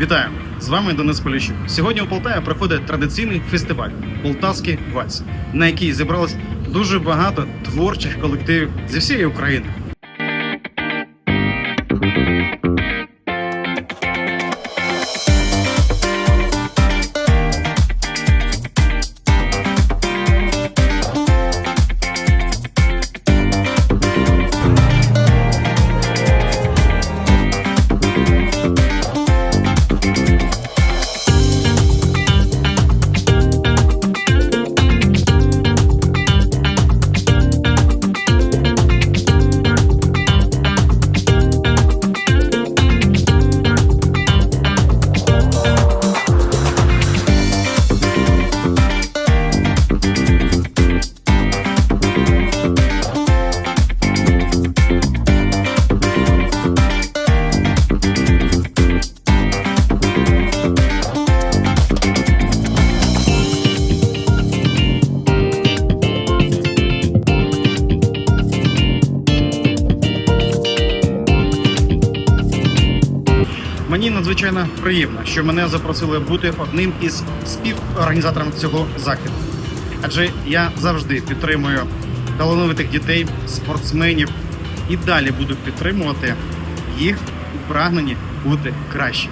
Вітаю! З вами Денис Поліщук. Сьогодні у Полтаві проходить традиційний фестиваль Полтавський вальс, на який зібралось дуже багато творчих колективів зі всієї України. Мені надзвичайно приємно, що мене запросили бути одним із співорганізаторів цього заходу. Адже я завжди підтримую талановитих дітей, спортсменів і далі буду підтримувати їх у прагненні бути краще.